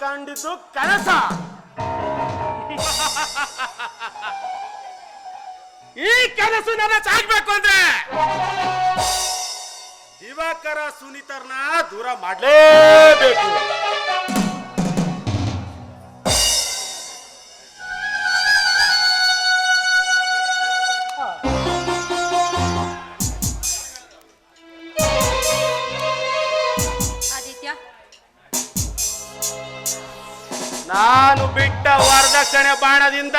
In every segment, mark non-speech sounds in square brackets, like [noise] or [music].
ಕಂಡಿದ್ದು ಕನಸ. ಈ ಕನಸು ನನಸಾಗ್ಬೇಕು ಅಂದ್ರೆ ದಿವಾಕರ ಸುನೀತರ್ನ ದೂರ ಮಾಡ್ಲೇಬೇಕು. ನಾನು ಬಿಟ್ಟ ವರದಕ್ಷಿಣೆ ಬಾಣದಿಂದ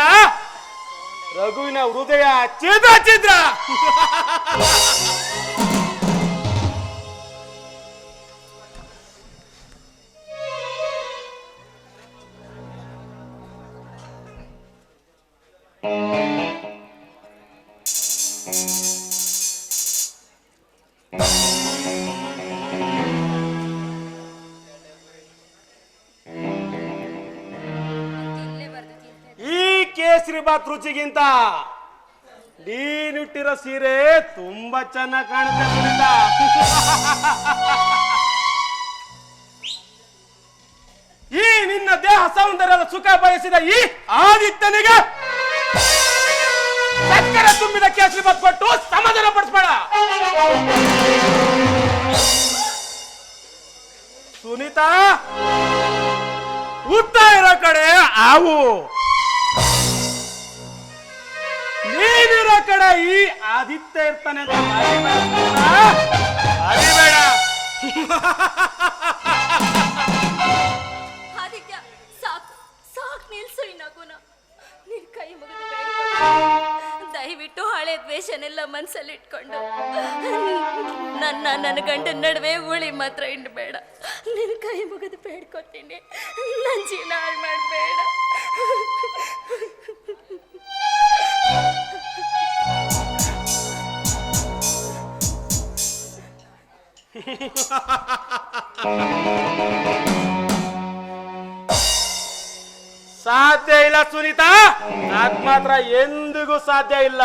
ರಘುವಿನ ಹೃದಯ ಚಿದ್ರ ಚಿದ್ರ Thank ಇಲ್ಲೇ ಈ ಕೇಸರಿ ಬಾತ್ ರುಚಿಗಿಂತ. ನೀನಿಟ್ಟಿರೋ ಸೀರೆ ತುಂಬಾ ಚೆನ್ನಾಗಿ ಕಾಣುತ್ತೆ ಸುನೀತಾ. ಈ ನಿನ್ನ ದೇಹ ಸೌಂದರ್ಯದ ಸುಖ ಬಯಸಿದ ಈ ಆದಿತ್ಯನಿಗೆ ಸಕ್ಕರೆ ತುಂಬಿದ ಕೇಸರಿ ಬಾತ್ ಕೊಟ್ಟು ಸಮಾಧಾನ ಪಡಿಸ್ಬೇಡ. ಸುನೀತಾ ಉತ್ತ ಇರೋ ಕಡೆ ಆವು ಈ ಆದಿತ್ಯ ಇರ್ತಾನೆ ಅಂತ. ಮರಿಬೇಡ ಆದಿತ್ಯ ಸಾಕು ಸಾಕು ನಿಲ್ಸು ಈ ನಗುನ. ನಿನ್ ಕೈ ಮುಗಿದು ಬೇಡ್ಕೊಳ್ತೀನಿ. ದಯವಿಟ್ಟು ಹಳೆ ದ್ವೇಷನೆಲ್ಲ ಮನ್ಸಲ್ಲಿ ಇಟ್ಕೊಂಡು ನನ್ನ ನನ್ನ ಗಂಡನ ನಡುವೆ ಉಳಿ ಮಾತ್ರ ಇಡಬೇಡ ನಿನ್ ಕೈ ಮುಗಿದು ಬೇಡ್ಕೊತೀನಿ. ನನ್ನ ಜೀವನ ಹಾಳು ಮಾಡಬೇಡ. [laughs] ಸಾಧ್ಯ ಇಲ್ಲ ಸುನೀತಾ. ಅದ್ ಮಾತ್ರ ಎಂದಿಗೂ ಸಾಧ್ಯ ಇಲ್ಲ.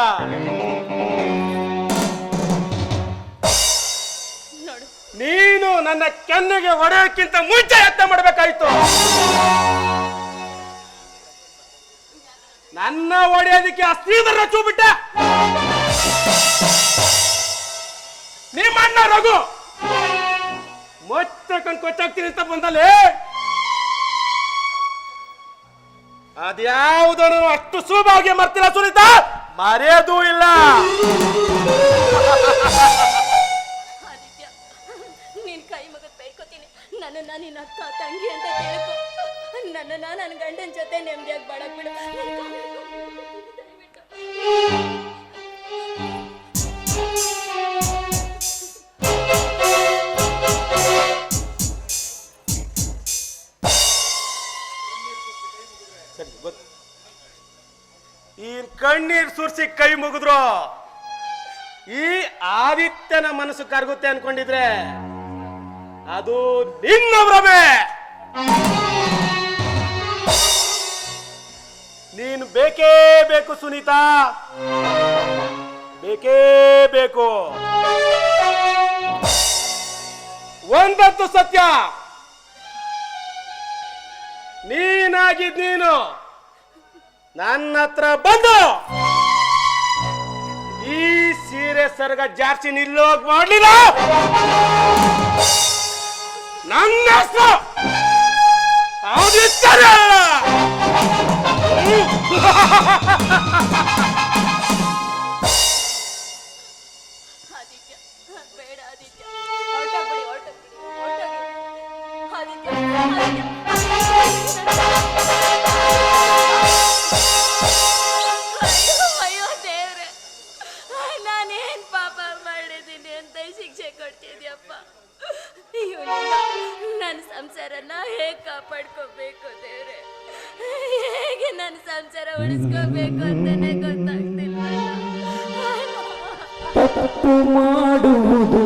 ನೀನು ನನ್ನ ಕೆನ್ನೆಗೆ ಹೊಡೆಯೋಕ್ಕಿಂತ ಮುಂಚೆ ಯತ್ನ ಮಾಡಬೇಕಾಯ್ತು. ನನ್ನ ಹೊಡೆಯೋದಕ್ಕೆ ಆ ರಚು ಬಿಟ್ಟೆ ನಿಮ್ಮಣ್ಣ ರಘು. ಮತ್ತೆ ಕಣ್ ಕೊಚ್ಚಾಗ್ತೀನಿ ಅಂತ ಬಂದಲ್ಲಿ. ಅದ್ಯಾವುದನ್ನು ಅಷ್ಟು ಸುಲಭವಾಗಿ ಮರ್ತಿಲ್ಲ ಸುನೀತ? ಮರೆಯೋದೂ ಇಲ್ಲ. ಆದಿತ್ಯ, ನಿನ್ ಕೈ ಮಗ ಬೈಕೋತೀನಿ ನನ್ನ ನಿನ್ನ ಅಕ್ಕ ತಂಗಿ ಅಂತ ತಿಳ್ಕೊ ನನ್ನ ನನ್ನ ಗಂಡನ ಜೊತೆ ನೆಮ್ಮದಿಯಾಗಿ ಬಾಳಕ್ ಬಿಡು. ಈ ಕಣ್ಣೀರ್ ಸುರ್ಸಿ ಕೈ ಮುಗಿದ್ರು, ಈ ಆದಿತ್ಯನ ಮನಸ್ಸು ಕರಗುತ್ತೆ ಅನ್ಕೊಂಡಿದ್ರೆ ಅದು ನಿನ್ನ ಭ್ರಮೆ ನೀನು ಬೇಕೇ ಬೇಕು ಸುನೀತಾ, ಬೇಕೇ ಬೇಕು. ಒಂದತ್ತು ಸತ್ಯ. ನೀನಾಗಿದ್ ನೀನು. ನನ್ನ ಹತ್ರ ಬಂದು! ಈ ಸೀರೆ ಸರ್ಗ ಜಾಸ್ತಿ ನಿಲ್ಲೋಗ್ ಮಾಡ್ಲಿಲ್ಲ? ನನ್ನ ಹೆಸರು. ಆದಿತ್ಯ, ಬೇಡ ಆದಿತ್ಯ. ಹೊರಟೋಗ್ಬಿಡಿ ಹೊರಟೋಗ್ಬಿಡಿ ಹೊರಟೋಗಿ ಆದಿತ್ಯ ಆದಿತ್ಯ. ಕೊಡ್ತಿದ್ಯಪ್ಪ ಇವನಿಂದ ನನ್ನ ಸಂಸಾರನ ಹೇಗೆ ಕಾಪಾಡ್ಕೋಬೇಕು ದೇವ್ರೆ? ಹೇಗೆ ನನ್ನ ಸಂಸಾರ ಉಳಿಸ್ಕೋಬೇಕು ಅಂತಾನೆ ಗೊತ್ತಾಗ್ತಿಲ್ಲ ಮಾಡುವುದು